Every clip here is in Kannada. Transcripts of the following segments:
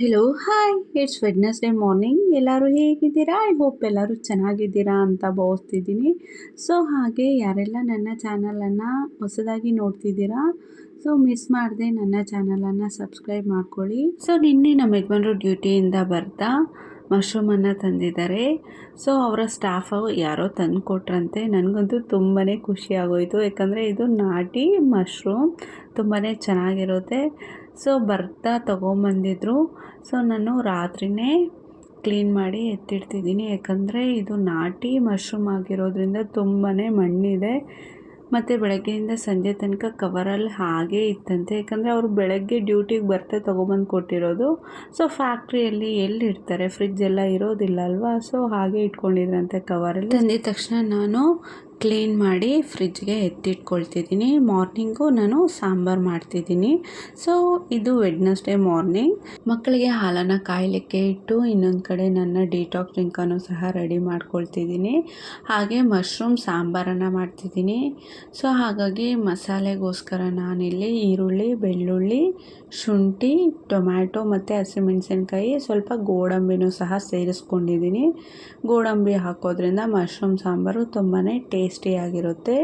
Hello hi it's Wednesday morning ಎಲ್ಲರೂ ಹೇಗಿದ್ದೀರಾ? ಐ ಹೋಪ್ ಎಲ್ಲರೂ ಚೆನ್ನಾಗಿದ್ದೀರಾ ಅಂತ ಭಾವಿಸ್ತಿದ್ದೀನಿ. ಸೊ ಹಾಗೆ ಯಾರೆಲ್ಲ ನನ್ನ ಚಾನಲನ್ನು ಹೊಸದಾಗಿ ನೋಡ್ತಿದ್ದೀರಾ? ಸೊ ಮಿಸ್ ಮಾಡದೆ ನನ್ನ ಚಾನಲನ್ನು ಸಬ್ಸ್ಕ್ರೈಬ್ ಮಾಡ್ಕೊಳ್ಳಿ. ಸೊ ನಿನ್ನೆ ನಮ್ಮ ಯಜಮಾನರು ಡ್ಯೂಟಿಯಿಂದ ಬರ್ತಾ ಮಶ್ರೂಮನ್ನು ತಂದಿದ್ದಾರೆ. ಸೊ ಅವರ ಸ್ಟಾಫ್ ಯಾರೋ ತಂದು ಕೊಟ್ರಂತೆ. ನನಗಂತೂ ತುಂಬಾ ಖುಷಿ ಆಗೋಯಿತು. ಯಾಕಂದರೆ ಇದು ನಾಟಿ ಮಶ್ರೂಮ್ ತುಂಬಾ ಚೆನ್ನಾಗಿರುತ್ತೆ. ಸೊ ಬರ್ತಾ ತೊಗೊಂಬಂದಿದ್ರು. ಸೊ ನಾನು ರಾತ್ರಿಯೇ ಕ್ಲೀನ್ ಮಾಡಿ ಎತ್ತಿಡ್ತಿದ್ದೀನಿ. ಯಾಕಂದರೆ ಇದು ನಾಟಿ ಮಶ್ರೂಮ್ ಆಗಿರೋದ್ರಿಂದ ತುಂಬಾ ಮಣ್ಣಿದೆ. ಮತ್ತು ಬೆಳಗ್ಗೆಯಿಂದ ಸಂಜೆ ತನಕ ಕವರಲ್ಲಿ ಹಾಗೇ ಇತ್ತಂತೆ. ಯಾಕಂದರೆ ಅವರು ಬೆಳಗ್ಗೆ ಡ್ಯೂಟಿಗೆ ಬರ್ತಾ ತೊಗೊಬಂದು ಕೊಟ್ಟಿರೋದು. ಸೊ ಫ್ಯಾಕ್ಟ್ರಿಯಲ್ಲಿ ಎಲ್ಲಿ ಇಡ್ತಾರೆ ಫ್ರಿಜ್ ಎಲ್ಲ ಇರೋದಿಲ್ಲ ಅಲ್ವಾ? ಸೊ ಹಾಗೆ ಇಟ್ಕೊಂಡಿದ್ರಂತೆ ಕವರಲ್ಲಿ. ತಂದಿದ ತಕ್ಷಣ ನಾನು ಕ್ಲೀನ್ ಮಾಡಿ ಫ್ರಿಜ್ಗೆ ಎತ್ತಿಟ್ಕೊಳ್ತಿದ್ದೀನಿ. ಮಾರ್ನಿಂಗು ನಾನು ಸಾಂಬಾರು ಮಾಡ್ತಿದ್ದೀನಿ. ಸೊ ಇದು ವೆಡ್ನೆಸ್ಡೇ ಮಾರ್ನಿಂಗ್. ಮಕ್ಕಳಿಗೆ ಹಾಲನ್ನು ಕಾಯಲಿಕ್ಕೆ ಇಟ್ಟು ಇನ್ನೊಂದು ಕಡೆ ನನ್ನ ಡಿಟಾಕ್ ಡ್ರಿಂಕನ್ನು ಸಹ ರೆಡಿ ಮಾಡ್ಕೊಳ್ತಿದ್ದೀನಿ. ಹಾಗೆ ಮಶ್ರೂಮ್ ಸಾಂಬಾರನ್ನು ಮಾಡ್ತಿದ್ದೀನಿ. ಸೊ ಹಾಗಾಗಿ ಮಸಾಲೆಗೋಸ್ಕರ ನಾನಿಲ್ಲಿ ಈರುಳ್ಳಿ, ಬೆಳ್ಳುಳ್ಳಿ, ಶುಂಠಿ, ಟೊಮ್ಯಾಟೊ ಮತ್ತು ಹಸಿಮೆಣಸಿನ್ಕಾಯಿ ಸ್ವಲ್ಪ ಗೋಡಂಬಿನೂ ಸಹ ಸೇರಿಸ್ಕೊಂಡಿದ್ದೀನಿ. ಗೋಡಂಬಿ ಹಾಕೋದ್ರಿಂದ ಮಶ್ರೂಮ್ ಸಾಂಬಾರು ತುಂಬಾ ಟೇಸ್ಟಿಯಾಗಿರುತ್ತೆ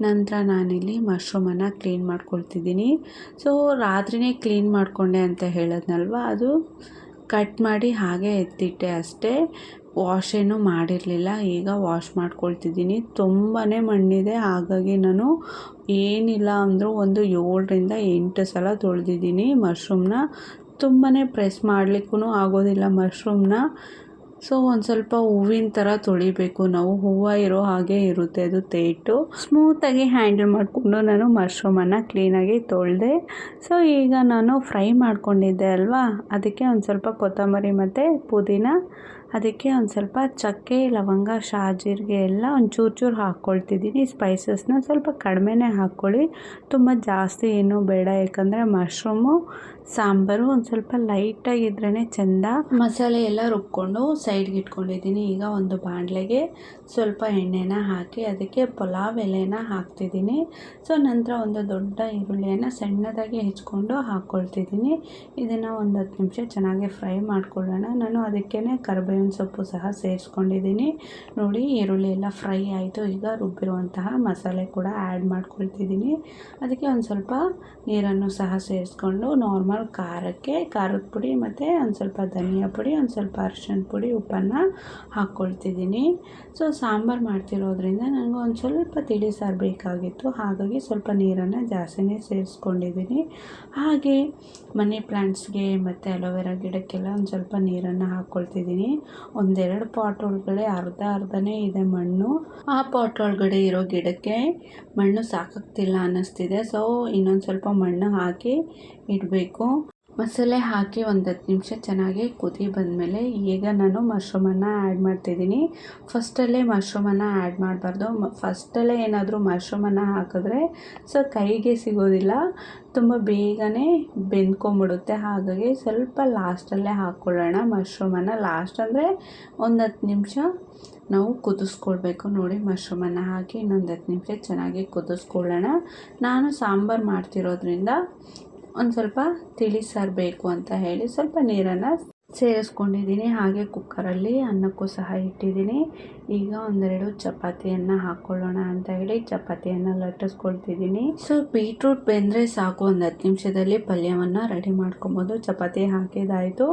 ನಂತರ ನಾನಿಲ್ಲಿ ಮಶ್ರೂಮನ್ನು ಕ್ಲೀನ್ ಮಾಡ್ಕೊಳ್ತಿದ್ದೀನಿ. ಸೊ, ರಾತ್ರಿನೇ ಕ್ಲೀನ್ ಮಾಡಿಕೊಂಡೆ ಅಂತ ಹೇಳೋದ್ನಲ್ವ? ಅದು ಕಟ್ ಮಾಡಿ ಹಾಗೆ ಎತ್ತಿಟ್ಟೆ ಅಷ್ಟೇ. ವಾಶ್ ಏನೂ ಮಾಡಿರಲಿಲ್ಲ. ಈಗ ವಾಶ್ ಮಾಡ್ಕೊಳ್ತಿದ್ದೀನಿ. ತುಂಬಾ ಮಣ್ಣಿದೆ. ಹಾಗಾಗಿ ನಾನು ಏನಿಲ್ಲ ಅಂದರೂ ಒಂದು ಏಳರಿಂದ ಎಂಟು ಸಲ ತೊಳೆದಿದ್ದೀನಿ ಮಶ್ರೂಮ್ನ. ತುಂಬಾ ಪ್ರೆಸ್ ಮಾಡಲಿಕ್ಕೂ ಆಗೋದಿಲ್ಲ ಮಶ್ರೂಮ್ನ. ಸೊ, ಒಂದು ಸ್ವಲ್ಪ ಹೂವಿನ ಥರ ತೊಳಿಬೇಕು. ನಾವು ಹೂವು ಇರೋ ಹಾಗೆ ಇರುತ್ತೆ. ಅದು ತೇಟು. ಸ್ಮೂತಾಗಿ ಹ್ಯಾಂಡಲ್ ಮಾಡಿಕೊಂಡು ನಾನು ಮಶ್ರೂಮನ್ನು ಕ್ಲೀನಾಗಿ ತೊಳೆದೆ. ಸೊ ಈಗ ನಾನು ಫ್ರೈ ಮಾಡ್ಕೊಂಡಿದ್ದೆ ಅಲ್ವಾ? ಅದಕ್ಕೆ ಒಂದು ಸ್ವಲ್ಪ ಕೊತ್ತಂಬರಿ ಮತ್ತು ಪುದೀನ. ಅದಕ್ಕೆ ಒಂದು ಸ್ವಲ್ಪ ಚಕ್ಕೆ, ಲವಂಗ, ಶಾಜೀರಿಗೆ ಎಲ್ಲ ಒಂದು ಚೂರು ಚೂರು ಹಾಕ್ಕೊಳ್ತಿದ್ದೀನಿ ಸ್ಪೈಸಸ್ನ ಸ್ವಲ್ಪ ಕಡಿಮೆನೇ ಹಾಕ್ಕೊಳ್ಳಿ ತುಂಬ ಜಾಸ್ತಿ ಏನೂ ಬೇಡ. ಯಾಕಂದರೆ ಮಶ್ರೂಮು ಸಾಂಬಾರು ಒಂದು ಸ್ವಲ್ಪ ಲೈಟಾಗಿದ್ರೇ ಚೆಂದ. ಮಸಾಲೆ ಎಲ್ಲ ರುಬ್ಕೊಂಡು ಸೈಡ್ಗೆ ಇಟ್ಕೊಂಡಿದ್ದೀನಿ. ಈಗ ಒಂದು ಬಾಣಲೆಗೆ ಸ್ವಲ್ಪ ಎಣ್ಣೆನ ಹಾಕಿ ಅದಕ್ಕೆ ಪಲಾವ್ ಎಲೆನ ಹಾಕ್ತಿದ್ದೀನಿ. ಸೊ ನಂತರ ಒಂದು ದೊಡ್ಡ ಈರುಳ್ಳಿಯನ್ನು ಸಣ್ಣದಾಗಿ ಹೆಚ್ಕೊಂಡು ಹಾಕ್ಕೊಳ್ತಿದ್ದೀನಿ ಇದನ್ನು ಒಂದು ಹತ್ತು ನಿಮಿಷ ಚೆನ್ನಾಗಿ ಫ್ರೈ ಮಾಡ್ಕೊಳ್ಳೋಣ. ನಾನು ಅದಕ್ಕೇ ಕರಿಬೇವಿನ ಸೊಪ್ಪು ಸಹ ಸೇರಿಸ್ಕೊಂಡಿದ್ದೀನಿ. ನೋಡಿ, ಈರುಳ್ಳಿ ಎಲ್ಲ ಫ್ರೈ ಆಯಿತು. ಈಗ ರುಬ್ಬಿರುವಂತಹ ಮಸಾಲೆ ಕೂಡ ಆ್ಯಡ್ ಮಾಡ್ಕೊಳ್ತಿದ್ದೀನಿ. ಅದಕ್ಕೆ ಒಂದು ಸ್ವಲ್ಪ ನೀರನ್ನು ಸಹ ಸೇರಿಸ್ಕೊಂಡು ನಾರ್ಮಲ್ ಖಾರಕ್ಕೆ ಖಾರದ ಪುಡಿ ಮತ್ತು ಒಂದು ಸ್ವಲ್ಪ ಧನಿಯಾ ಪುಡಿ, ಒಂದು ಸ್ವಲ್ಪ ಅರಿಶಿನ ಪುಡಿ, ಉಪ್ಪನ್ನು ಹಾಕ್ಕೊಳ್ತಿದ್ದೀನಿ ಸೊ ಸಾಂಬಾರು ಮಾಡ್ತಿರೋದ್ರಿಂದ ನನಗೆ ಒಂದು ಸ್ವಲ್ಪ ತಿಳಿ ಸಾರು ಬೇಕಾಗಿತ್ತು. ಹಾಗಾಗಿ ಸ್ವಲ್ಪ ನೀರನ್ನು ಜಾಸ್ತಿನೇ ಸೇರಿಸ್ಕೊಂಡಿದ್ದೀನಿ. ಹಾಗೆ ಮನಿ ಪ್ಲ್ಯಾಂಟ್ಸ್ಗೆ ಮತ್ತು ಅಲೋವೆರಾ ಗಿಡಕ್ಕೆಲ್ಲ ಒಂದು ಸ್ವಲ್ಪ ನೀರನ್ನು ಹಾಕ್ಕೊಳ್ತಿದ್ದೀನಿ ಒಂದೆರಡು ಪಾಟ್ ಒಳಗಡೆ ಅರ್ಧ ಅರ್ಧನೇ ಇದೆ ಮಣ್ಣು. ಆ ಪಾಟ್ ಒಳಗಡೆ ಇರೋ ಗಿಡಕ್ಕೆ ಮಣ್ಣು ಸಾಕಾಗ್ತಿಲ್ಲ ಅನ್ನಿಸ್ತಿದೆ. ಸೊ ಇನ್ನೊಂದು ಸ್ವಲ್ಪ ಮಣ್ಣು ಹಾಕಿ ಇಡಬೇಕು. ಮಸಾಲೆ ಹಾಕಿ ಒಂದು ಹತ್ತು ನಿಮಿಷ ಚೆನ್ನಾಗಿ ಕುದಿ ಬಂದಮೇಲೆ ಈಗ ನಾನು ಮಶ್ರೂಮನ್ನು ಆ್ಯಡ್ ಮಾಡ್ತಿದ್ದೀನಿ. ಫಸ್ಟಲ್ಲೇ ಮಶ್ರೂಮನ್ನು ಆ್ಯಡ್ ಮಾಡಬಾರ್ದು. ಫಸ್ಟಲ್ಲೇ ಏನಾದರೂ ಮಶ್ರೂಮನ್ನು ಹಾಕಿದ್ರೆ ಸೊ ಕೈಗೆ ಸಿಗೋದಿಲ್ಲ. ತುಂಬ ಬೇಗನೆ ಬೆಂದ್ಕೊಂಬಿಡುತ್ತೆ. ಹಾಗಾಗಿ ಸ್ವಲ್ಪ ಲಾಸ್ಟಲ್ಲೇ ಹಾಕ್ಕೊಳ್ಳೋಣ ಮಶ್ರೂಮನ್ನು. ಲಾಸ್ಟ್ ಅಂದರೆ ಒಂದು ಹತ್ತು ನಿಮಿಷ ನಾವು ಕುದಿಸ್ಕೊಳ್ಬೇಕು. ನೋಡಿ ಮಶ್ರೂಮನ್ನು ಹಾಕಿ ಇನ್ನೊಂದು ಹತ್ತು ನಿಮಿಷ ಚೆನ್ನಾಗಿ ಕುದಿಸ್ಕೊಳ್ಳೋಣ. ನಾನು ಸಾಂಬಾರು ಮಾಡ್ತಿರೋದ್ರಿಂದ ಒಂದು ಸ್ವಲ್ಪ ತಿಳಿ ಅಂತ ಹೇಳಿ ಸ್ವಲ್ಪ ನೀರನ್ನು ಸೇರಿಸ್ಕೊಂಡಿದ್ದೀನಿ. ಹಾಗೆ ಕುಕ್ಕರಲ್ಲಿ ಅನ್ನಕ್ಕೂ ಸಹ ಇಟ್ಟಿದ್ದೀನಿ. ಈಗ ಒಂದೆರಡು ಚಪಾತಿಯನ್ನು ಹಾಕ್ಕೊಳ್ಳೋಣ ಅಂತ ಹೇಳಿ ಚಪಾತಿಯನ್ನು ಲಟ್ಟಿಸ್ಕೊಳ್ತಿದ್ದೀನಿ. ಸೊ ಬೀಟ್ರೂಟ್ ಬೆಂದರೆ ಸಾಕು ಒಂದು ಹತ್ತು ನಿಮಿಷದಲ್ಲಿ ಪಲ್ಯವನ್ನು ರೆಡಿ ಮಾಡ್ಕೊಬೋದು. ಚಪಾತಿ ಹಾಕಿದಾಯಿತು.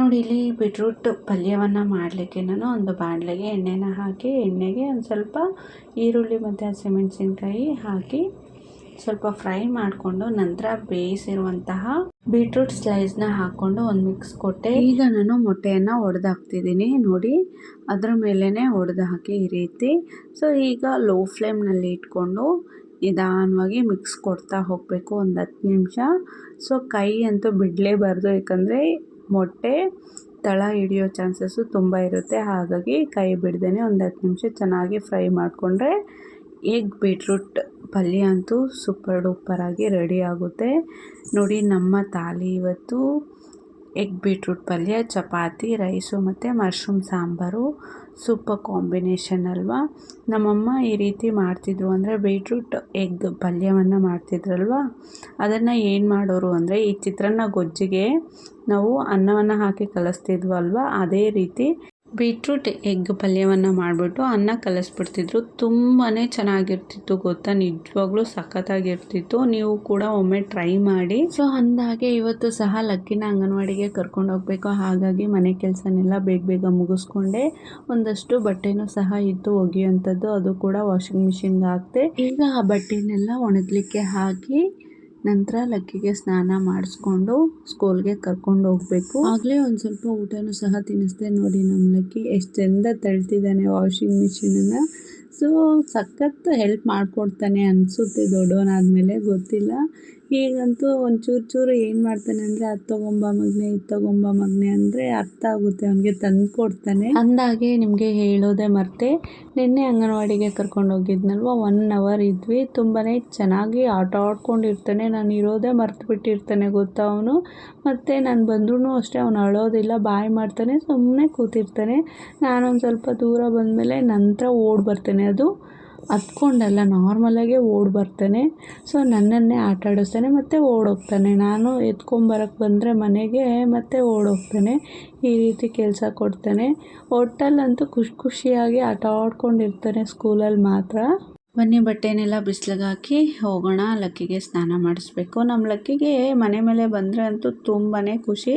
ನೋಡಿ, ಇಲ್ಲಿ ಬೀಟ್ರೂಟ್ ಪಲ್ಯವನ್ನು ಮಾಡಲಿಕ್ಕೆ ನಾನು ಒಂದು ಬಾಣಲೆಗೆ ಎಣ್ಣೆನ ಹಾಕಿ, ಎಣ್ಣೆಗೆ ಒಂದು ಸ್ವಲ್ಪ ಈರುಳ್ಳಿ ಮತ್ತು ಹಸಿಮೆಣಸಿನ್ಕಾಯಿ ಹಾಕಿ ಸ್ವಲ್ಪ ಫ್ರೈ ಮಾಡಿಕೊಂಡು ನಂತರ ಬೇಯಿಸಿರುವಂತಹ ಬೀಟ್ರೂಟ್ ಸ್ಲೈಸ್ನ ಹಾಕ್ಕೊಂಡು ಒಂದು ಮಿಕ್ಸ್ ಕೊಟ್ಟೆ. ಈಗ ನಾನು ಮೊಟ್ಟೆಯನ್ನು ಒಡೆದು ನೋಡಿ, ಅದರ ಮೇಲೇ ಒಡೆದು ಹಾಕಿ ಈ ರೀತಿ. ಸೊ ಈಗ ಲೋ ಫ್ಲೇಮ್ನಲ್ಲಿ ಇಟ್ಕೊಂಡು ನಿಧಾನವಾಗಿ ಮಿಕ್ಸ್ ಕೊಡ್ತಾ ಹೋಗಬೇಕು ಒಂದು ಹತ್ತು ನಿಮಿಷ. ಸೊ ಕೈ ಅಂತೂ ಬಿಡಲೇಬಾರ್ದು, ಯಾಕಂದರೆ ಮೊಟ್ಟೆ ತಳ ಹಿಡಿಯೋ ಚಾನ್ಸಸ್ಸು ತುಂಬ ಇರುತ್ತೆ. ಹಾಗಾಗಿ ಕೈ ಬಿಡ್ದೇ ಒಂದು ಹತ್ತು ನಿಮಿಷ ಚೆನ್ನಾಗಿ ಫ್ರೈ ಮಾಡಿಕೊಂಡ್ರೆ ಎಗ್ ಬೀಟ್ರೂಟ್ ಪಲ್ಯ ಅಂತೂ ಸೂಪರ್ ಆಗಿ ರೆಡಿ ಆಗುತ್ತೆ. ನೋಡಿ ನಮ್ಮ ತಾಲಿ ಇವತ್ತು ಎಗ್ ಬೀಟ್ರೂಟ್ ಪಲ್ಯ, ಚಪಾತಿ ರೈಸು ಮತ್ತು ಮಶ್ರೂಮ್ ಸಾಂಬಾರು ಸೂಪರ್ ಕಾಂಬಿನೇಷನ್ ಅಲ್ವಾ? ನಮ್ಮಮ್ಮ ಈ ರೀತಿ ಮಾಡ್ತಿದ್ರು ಅಂದರೆ ಬೀಟ್ರೂಟ್ ಎಗ್ ಪಲ್ಯವನ್ನು ಮಾಡ್ತಿದ್ರಲ್ವ? ಅದನ್ನು ಏನು ಮಾಡೋರು ಅಂದರೆ ಈ ಚಿತ್ರಾನ್ನ ಗೊಜ್ಜಿಗೆ ನಾವು ಅನ್ನವನ್ನು ಹಾಕಿ ಕಲಿಸ್ತಿದ್ವಲ್ವ? ಅದೇ ರೀತಿ ಬೀಟ್ರೂಟ್ ಎಗ್ ಪಲ್ಯವನ್ನು ಮಾಡಿಬಿಟ್ಟು ಅನ್ನ ಕಲಿಸ್ಬಿಡ್ತಿದ್ರು. ತುಂಬಾ ಚೆನ್ನಾಗಿರ್ತಿತ್ತು ಗೊತ್ತಾ? ನಿಜವಾಗ್ಲೂ ಸಖತ್ತಾಗಿರ್ತಿತ್ತು. ನೀವು ಕೂಡ ಒಮ್ಮೆ ಟ್ರೈ ಮಾಡಿ. ಸೊ ಅಂದಾಗೆ ಇವತ್ತು ಸಹ ಲಕ್ಕಿನ ಅಂಗನವಾಡಿಗೆ ಕರ್ಕೊಂಡು ಹೋಗಬೇಕು. ಹಾಗಾಗಿ ಮನೆ ಕೆಲಸನೆಲ್ಲ ಬೇಗ ಬೇಗ ಮುಗಿಸ್ಕೊಂಡೆ. ಒಂದಷ್ಟು ಬಟ್ಟೆನೂ ಸಹ ಇತ್ತು ಒಗೆಯುವಂಥದ್ದು. ಅದು ಕೂಡ ವಾಷಿಂಗ್ ಮಿಷಿನ್ಗೆ ಹಾಕ್ತೆ ಈಗ ಆ ಬಟ್ಟೆನೆಲ್ಲ ಒಣಗಲಿಕ್ಕೆ ಹಾಕಿ ನಂತರ ಲಕ್ಕಿಗೆ ಸ್ನಾನ ಮಾಡಿಸ್ಕೊಂಡು ಸ್ಕೂಲ್ಗೆ ಕರ್ಕೊಂಡು ಹೋಗಬೇಕು. ಆಗಲೇ ಒಂದು ಸ್ವಲ್ಪ ಊಟನೂ ಸಹ ತಿನ್ನಿಸ್ದೆ ನೋಡಿ ನಮ್ಮ ಲಕ್ಕಿ ಎಷ್ಟು ಚೆಂದ ತಳ್ತಿದ್ದಾನೆ ವಾಷಿಂಗ್ ಮಿಷಿನನ್ನು. ಸೊ ಸಖತ್ ಹೆಲ್ಪ್ ಮಾಡಿಕೊಡ್ತಾನೆ ಅನಿಸುತ್ತೆ ದೊಡ್ಡವನಾದಮೇಲೆ, ಗೊತ್ತಿಲ್ಲ. ಈಗಂತೂ ಒಂಚೂರು ಚೂರು ಏನು ಮಾಡ್ತಾನೆ ಅಂದರೆ ಅದು ತಗೊಂಬ ಮಗನೆ ಇದು ತಗೊಂಬ ಮಗನೆ ಅಂದರೆ ಅರ್ಥ ಆಗುತ್ತೆ, ಅವನಿಗೆ ತಂದು ಕೊಡ್ತಾನೆ. ಅಂದಾಗೆ ನಿಮಗೆ ಹೇಳೋದೆ ಮರ್ತೆ. ನಿನ್ನೆ ಅಂಗನವಾಡಿಗೆ ಕರ್ಕೊಂಡು ಹೋಗಿದ್ನಲ್ವ ಒನ್ ಅವರ್ ಇದ್ವಿ. ತುಂಬಾ ಚೆನ್ನಾಗಿ ಆಟ ಆಡ್ಕೊಂಡಿರ್ತಾನೆ, ನಾನು ಇರೋದೇ ಮರ್ತು ಬಿಟ್ಟಿರ್ತಾನೆ ಗೊತ್ತಾ ಅವನು. ಮತ್ತು ನಾನು ಬಂದ್ರೂ ಅಷ್ಟೇ, ಅವನು ಅಳೋದಿಲ್ಲ, ಬಾಯ್ ಮಾಡ್ತಾನೆ ಸುಮ್ಮನೆ ಕೂತಿರ್ತಾನೆ. ನಾನೊಂದು ಸ್ವಲ್ಪ ದೂರ ಬಂದಮೇಲೆ ನಂತರ ಓಡಿ ಬರ್ತೇನೆ ಅದು. ಹತ್ಕೊಂಡಲ್ಲ ನಾರ್ಮಲಾಗೆ ಓಡಿ ಬರ್ತಾನೆ. ಸೊ ನನ್ನನ್ನೇ ಆಟ ಆಡಿಸ್ತಾನೆ, ಮತ್ತು ಓಡೋಗ್ತಾನೆ ನಾನು ಎತ್ಕೊಂಬರಕ್ಕೆ ಬಂದರೆ ಮನೆಗೆ ಮತ್ತೆ ಓಡೋಗ್ತಾನೆ ಈ ರೀತಿ ಕೆಲಸ ಕೊಡ್ತಾನೆ. ಒಟ್ಟಲ್ಲಂತೂ ಖುಷಿ ಖುಷಿಯಾಗಿ ಆಟ ಆಡ್ಕೊಂಡಿರ್ತಾನೆ ಸ್ಕೂಲಲ್ಲಿ ಮಾತ್ರ. ಬನ್ನಿ, ಬಟ್ಟೆನೆಲ್ಲ ಬಿಸಿಲಿಗೆ ಹಾಕಿ ಹೋಗೋಣ, ಲಕ್ಕಿಗೆ ಸ್ನಾನ ಮಾಡಿಸ್ಬೇಕು. ನಮ್ಮ ಲಕ್ಕಿಗೆ ಮನೆ ಮೇಲೆ ಬಂದರೆ ಅಂತೂ ತುಂಬಾ ಖುಷಿ.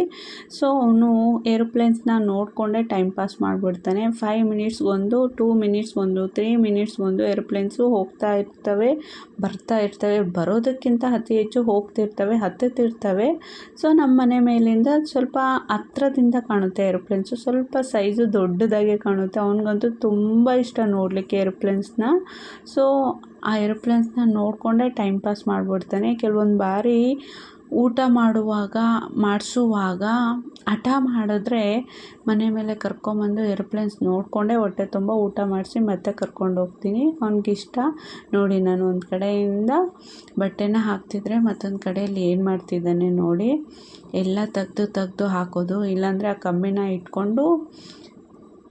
ಸೊ ಅವನು ಏರೋಪ್ಲೇನ್ಸ್ನ ನೋಡಿಕೊಂಡೇ ಟೈಮ್ ಪಾಸ್ ಮಾಡಿಬಿಡ್ತಾನೆ. ಫೈವ್ ಮಿನಿಟ್ಸ್ಗೊಂದು ಟೂ ಮಿನಿಟ್ಸ್ಗೊಂದು ತ್ರೀ ಮಿನಿಟ್ಸ್ಗೊಂದು ಏರೋಪ್ಲೇನ್ಸು ಹೋಗ್ತಾ ಇರ್ತವೆ, ಬರ್ತಾ ಇರ್ತವೆ. ಬರೋದಕ್ಕಿಂತ ಅತಿ ಹೆಚ್ಚು ಹೋಗ್ತಿರ್ತವೆ, ಹತ್ತುತ್ತಿರ್ತವೆ. ಸೊ ನಮ್ಮ ಮನೆ ಮೇಲಿಂದ ಸ್ವಲ್ಪ ಹತ್ರದಿಂದ ಕಾಣುತ್ತೆ ಏರೋಪ್ಲೇನ್ಸು ಸ್ವಲ್ಪ ಸೈಜು ದೊಡ್ಡದಾಗೆ ಕಾಣುತ್ತೆ. ಅವನಿಗಂತೂ ತುಂಬ ಇಷ್ಟ ನೋಡಲಿಕ್ಕೆ ಏರೋಪ್ಲೇನ್ಸ್ನ ಸೊ ಆ ಏರೋಪ್ಲೇನ್ಸ್ನ ನೋಡಿಕೊಂಡೇ ಟೈಮ್ ಪಾಸ್ ಮಾಡಿಬಿಡ್ತಾನೆ. ಕೆಲವೊಂದು ಬಾರಿ ಊಟ ಮಾಡುವಾಗ, ಮಾಡಿಸುವಾಗ, ಹಠ ಮಾಡಿದ್ರೆ ಮನೆ ಮೇಲೆ ಕರ್ಕೊಂಬಂದು ಏರೋಪ್ಲೇನ್ಸ್ ನೋಡಿಕೊಂಡೇ ಹೊಟ್ಟೆ ತುಂಬ ಊಟ ಮಾಡಿಸಿ ಮತ್ತೆ ಕರ್ಕೊಂಡು ಹೋಗ್ತೀನಿ. ಅವ್ನಿಗಿಷ್ಟ. ನೋಡಿ ನಾನು ಒಂದು ಕಡೆಯಿಂದ ಬಟ್ಟೆನ ಹಾಕ್ತಿದ್ರೆ ಮತ್ತೊಂದು ಕಡೆಯಲ್ಲಿ ಏನು ಮಾಡ್ತಿದ್ದಾನೆ ನೋಡಿ. ಎಲ್ಲ ತೆಗ್ದು ತೆಗ್ದು ಹಾಕೋದು. ಇಲ್ಲಾಂದರೆ ಆ ಕಮ್ಮಿನ ಇಟ್ಕೊಂಡು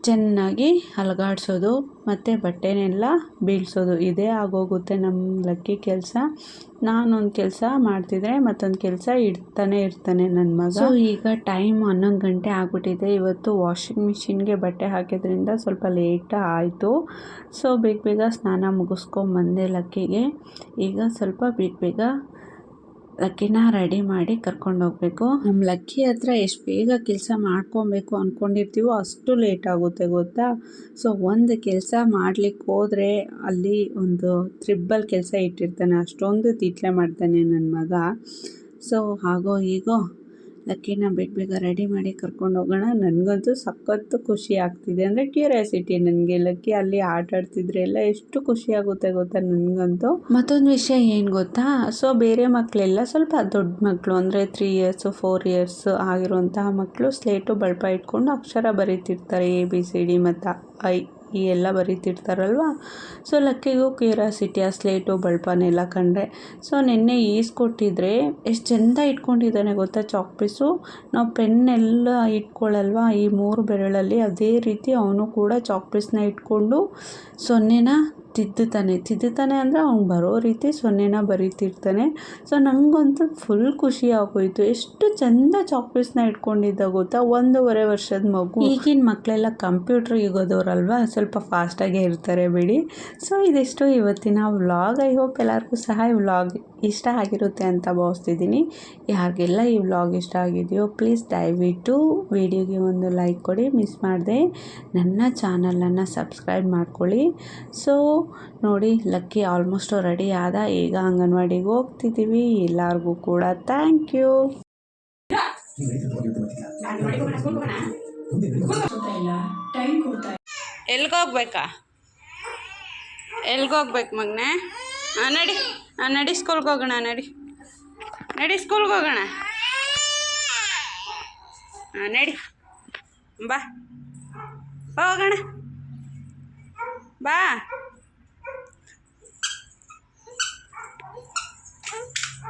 ಚೆನ್ನಾಗಿ ಅಲುಗಾಡ್ಸೋದು ಮತ್ತು ಬಟ್ಟೆನೆಲ್ಲ ಬೀಳಿಸೋದು. ಇದೇ ಆಗೋಗುತ್ತೆ ನಮ್ಮ ಲಕ್ಕಿ ಕೆಲಸ. ನಾನೊಂದು ಕೆಲಸ ಮಾಡ್ತಿದ್ರೆ ಮತ್ತೊಂದು ಕೆಲಸ ಇಡ್ತಾನೆ ಇರ್ತಾನೆ ನನ್ನ ಮಗ. ಸೊ ಈಗ ಟೈಮ್ ಹನ್ನೊಂದು ಗಂಟೆ ಆಗಿಬಿಟ್ಟಿದೆ. ಇವತ್ತು ವಾಷಿಂಗ್ ಮಿಷಿನ್ಗೆ ಬಟ್ಟೆ ಹಾಕಿದ್ರಿಂದ ಸ್ವಲ್ಪ ಲೇಟ್ ಆಯಿತು. ಸೊ ಬೇಗ ಬೇಗ ಸ್ನಾನ ಮುಗಿಸ್ಕೊಂಬಂದೆ ಲಕ್ಕಿಗೆ. ಈಗ ಸ್ವಲ್ಪ ಬೇಗ ಬೇಗ ಲಕ್ಕಿನ ರೆಡಿ ಮಾಡಿ ಕರ್ಕೊಂಡು ಹೋಗಬೇಕು ನಮ್ಮ ಲಕ್ಕಿ ಹತ್ರ ಎಷ್ಟು ಬೇಗ ಕೆಲಸ ಮಾಡ್ಕೊಬೇಕು ಅಂದ್ಕೊಂಡಿರ್ತೀವೋ ಅಷ್ಟು ಲೇಟ್ ಆಗುತ್ತೆ ಗೊತ್ತಾ? ಸೊ ಒಂದು ಕೆಲಸ ಮಾಡ್ಲಿಕ್ಕೆ ಹೋದರೆ ಅಲ್ಲಿ ಒಂದು ತ್ರಿಬ್ಬಲ್ ಕೆಲಸ ಇಟ್ಟಿರ್ತಾನೆ. ಅಷ್ಟೊಂದು ತಿಟ್ಲೆ ಮಾಡ್ತಾನೆ ನನ್ನ ಮಗ. ಸೊ ಹಾಗೋ ಹೀಗೋ ಲಕ್ಕಿನ ಬೇಗ ಬೇಗ ರೆಡಿ ಮಾಡಿ ಕರ್ಕೊಂಡು ಹೋಗೋಣ. ನನಗಂತೂ ಸಖತ್ತು ಖುಷಿ ಆಗ್ತಿದೆ. ಅಂದರೆ ಕ್ಯೂರಿಯಾಸಿಟಿ ನನಗೆ. ಲಕ್ಕಿ ಅಲ್ಲಿ ಆಟ ಆಡ್ತಿದ್ರೆ ಎಲ್ಲ ಎಷ್ಟು ಖುಷಿ ಆಗುತ್ತೆ ಗೊತ್ತಾ ನನಗಂತೂ. ಮತ್ತೊಂದು ವಿಷಯ ಏನು ಗೊತ್ತಾ? ಸೊ ಬೇರೆ ಮಕ್ಕಳೆಲ್ಲ ಸ್ವಲ್ಪ ದೊಡ್ಡ ಮಕ್ಕಳು ಅಂದರೆ ತ್ರೀ ಇಯರ್ಸು ಫೋರ್ ಇಯರ್ಸ್ ಆಗಿರುವಂತಹ ಮಕ್ಕಳು ಸ್ಲೇಟು ಬಳಪ ಇಟ್ಕೊಂಡು ಅಕ್ಷರ ಬರೀತಿರ್ತಾರೆ ಎ ಬಿ ಸಿ ಡಿ ಮತ್ತು ಐ ಈ ಎಲ್ಲ ಬರೀತಿರ್ತಾರಲ್ವ? ಸೊ ಲಕ್ಕಿಗೂ ಕ್ಯೂರಿಯಾಸಿಟಿ ಆ ಸ್ಲೇಟು ಬಳ್ಪನೆಲ್ಲ ಕಂಡ್ರೆ. ಸೊ ನಿನ್ನೆ ಈಸ್ಕೊಟ್ಟಿದ್ರೆ ಎಷ್ಟು ಚೆಂದ ಇಟ್ಕೊಂಡಿದ್ದಾನೆ ಗೊತ್ತಾ ಚಾಕ್ ಪೀಸು? ನಾವು ಪೆನ್ನೆಲ್ಲ ಇಟ್ಕೊಳ್ಳಲ್ವ ಈ ಮೂರು ಬೆರಳಲ್ಲಿ, ಅದೇ ರೀತಿ ಅವನು ಕೂಡ ಚಾಕ್ ಪೀಸ್ನ ಇಟ್ಕೊಂಡು ಸೊನ್ನೆನ ತಿದ್ದುತ್ತಾನೆ. ತಿದ್ದುತ್ತಾನೆ ಅಂದರೆ ಅವ್ನು ಬರೋ ರೀತಿ ಸೊನ್ನೆನ ಬರೀತಿರ್ತಾನೆ. ಸೊ ನನಗಂತೂ ಫುಲ್ ಖುಷಿ ಆಗೋಯ್ತು. ಎಷ್ಟು ಚಂದ ಚಾಕ್ಲೇಟ್ಸ್ನ ಇಟ್ಕೊಂಡಿದ್ದ ಗೊತ್ತಾ? ಒಂದೂವರೆ ವರ್ಷದ ಮಗು. ಈಗಿನ ಮಕ್ಕಳೆಲ್ಲ ಕಂಪ್ಯೂಟರ್ ಯುಗದವ್ರಲ್ವ? ಸ್ವಲ್ಪ ಫಾಸ್ಟಾಗೇ ಇರ್ತಾರೆ ಬಿಡಿ. ಸೊ ಇದೆಷ್ಟು ಇವತ್ತಿನ ವ್ಲಾಗ್ ಐ ಹೋಪ್ ಎಲ್ಲರಿಗೂ ಸಹ ಈ ವ್ಲಾಗ್ ಇಷ್ಟ ಆಗಿರುತ್ತೆ ಅಂತ ಭಾವಿಸ್ತಿದ್ದೀನಿ. ಯಾರಿಗೆಲ್ಲ ಈ ವ್ಲಾಗ್ ಇಷ್ಟ ಆಗಿದೆಯೋ ಪ್ಲೀಸ್ ದಯವಿಟ್ಟು ವಿಡಿಯೋಗೆ ಒಂದು ಲೈಕ್ ಕೊಡಿ. ಮಿಸ್ ಮಾಡಿದೆ. ನನ್ನ ಚಾನಲನ್ನು ಸಬ್ಸ್ಕ್ರೈಬ್ ಮಾಡ್ಕೊಳ್ಳಿ. ಸೊ ನೋಡಿ, ಲಕ್ಕಿ ಆಲ್ಮೋಸ್ಟ್ ರೆಡಿ ಆದ. ಈಗ ಅಂಗನವಾಡಿಗೆ ಹೋಗ್ತಿದ್ದೀವಿ ಎಲ್ಲರಿಗೂ ಕೂಡ ಥ್ಯಾಂಕ್ ಯು ಎಲ್ಗೋಗ್ಬೇಕಾ? ಎಲ್ಗೋಗ್ಬೇಕು ಮಗ್ನೆ? ಹಾಂ ನಡಿ. ನಡಿ ಸ್ಕೂಲ್ಗೆ ಹೋಗೋಣ, ನಡಿ. ನಡಿ ಸ್ಕೂಲ್ಗೆ ಹೋಗೋಣ. ಹಾಂ ನಡಿ. ಬಾ. ಹೋಗೋಣ. ಬಾ.